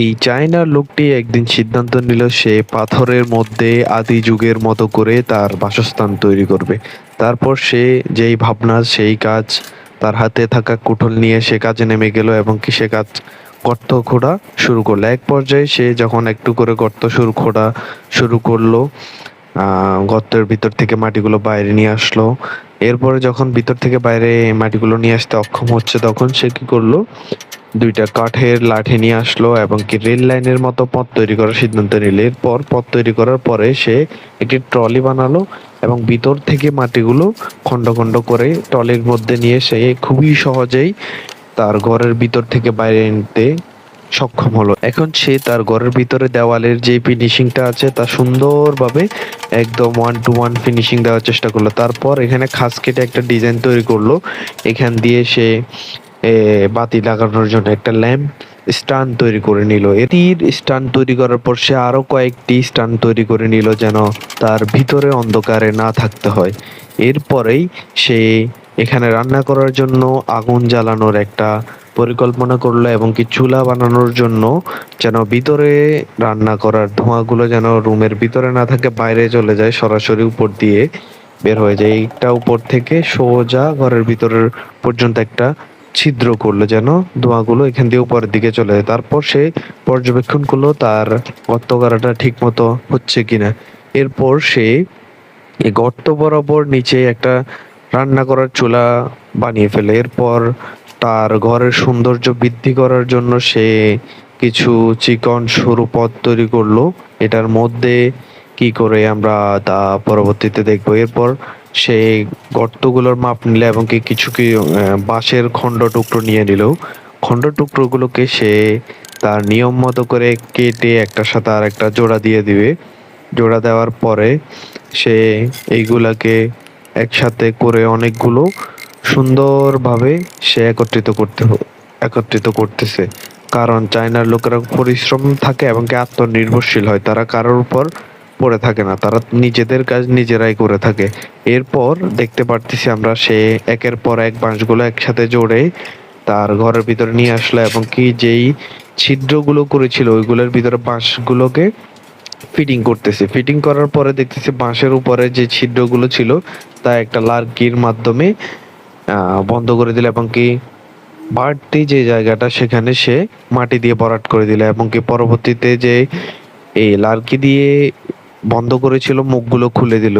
এই চায়নার লোকটি একদিন সিদ্ধান্ত নিল সে পাথরের মধ্যে আদি যুগের মতো করে তার বাসস্থান তৈরি করবে। তারপর সে যেই ভাবনা, সেই কাজ, তার হাতে থাকা কুঠল নিয়ে সে কাজে নেমে গেল এবং কি সে কাজ গর্ত খোঁড়া শুরু করল। এক পর্যায়ে সে যখন একটু করে গর্ত শুরু খোঁড়া শুরু করল গর্তের ভিতর থেকে মাটিগুলো বাইরে নিয়ে আসলো। এরপরে যখন ভিতর থেকে বাইরে মাটিগুলো নিয়ে আসতে অক্ষম হচ্ছে, তখন সে কি করল? দুইটা কাঠের লাঠি নিয়ে আসলো এবং কি রেল লাইনের মতো পথ তৈরি করার সিদ্ধান্ত নিল। এরপর পথ তৈরি করার পরে সে একটি ট্রলি বানালো এবং ভিতর থেকে মাটিগুলো খন্ড খন্ড করে ট্রলির মধ্যে নিয়ে সে খুবই সহজেই তার ঘরের ভিতর থেকে বাইরে নিতে সক্ষম হলো। এখন সে তার ঘরের ভিতরে দেওয়ালের যে ফিনিশিংটা আছে, তা সুন্দরভাবে একদম ওয়ান টু ওয়ান ফিনিশিং দেওয়ার চেষ্টা করল। তারপর এখানে খাস কেটে একটা ডিজাইন তৈরি করল। এখান দিয়ে সে বাতি লাগানোর জন্য একটা ল্যাম্প স্টান তৈরি করে নিল। এটির স্টান তৈরি করার পর সে আরও কয়েকটি স্টান তৈরি করে নিল যেন তার ভিতরে অন্ধকারে না থাকতে হয়। এরপরেই সে এখানে রান্না করার জন্য আগুন জ্বালানোর একটা পরিকল্পনা করল এবং কি চুলা বানানোর জন্য যেন ভিতরে রান্না করার ধোঁয়াগুলো যেন রুমের ভিতরে না থাকে, বাইরে চলে যায়, সরাসরি উপর দিয়ে বের হয়ে যায়। এইটা উপর থেকে সোজা ঘরের ভিতরের পর্যন্ত একটা ছিদ্র করল যেন ধোঁয়াগুলো এখান দিয়ে উপরের দিকে চলে যায়। তারপর সে পর্যবেক্ষণ করল তার গর্ত করাটা ঠিক মতো হচ্ছে কিনা। এরপর সে গর্ত বরাবর নিচে একটা রান্না করার চুলা বানিয়ে ফেলে। এরপর তার ঘরের সৌন্দর্য বৃদ্ধি করার জন্য সে কিছু চিকন সরু পথ তৈরি করল। এটার মধ্যে কি করে আমরা তা পরবর্তীতে দেখব। এরপর সে গর্তগুলোর মাপ নিলে এবং কি কিছু কি বাঁশের খণ্ড টুকরো নিয়ে নিল খণ্ড টুকরোগুলোকে সে তার নিয়ম মতো করে কেটে একটার সাথে আর একটা জোড়া দিয়ে দিবে। জোড়া দেওয়ার পরে সে এইগুলাকে একসাথে করে অনেকগুলো সুন্দরভাবে সে একত্রিত করতে একত্রিত করতেছে। কারণ চায়নার লোকেরা পরিশ্রম থাকে এবং কি আত্মনির্ভরশীল হয়। তারা কারোর উপর পড়ে থাকে না, তারা নিজেদের কাজ নিজেরাই করে থাকে। এরপর দেখতে পারতেছি আমরা সে একের পর এক বাঁশগুলো একসাথে জোড়ে তার ঘরের ভিতরে নিয়ে আসলো এবং কি যেই ছিদ্রগুলো করেছিল, ওইগুলোর ভিতরে বাঁশগুলোকে ফিটিং করতেছে। ফিটিং করার পরে দেখতেছি বাঁশের উপরে যে ছিদ্রগুলো ছিল, তা একটা লার্কির মাধ্যমে বন্ধ করে দিল এবং কি বাড়তি যে জায়গাটা সেখানে সে মাটি দিয়ে ভরাট করে দিল এবং কি পরবর্তীতে যে এই লার্কি দিয়ে বন্ধ করেছিল মুখগুলো খুলে দিল।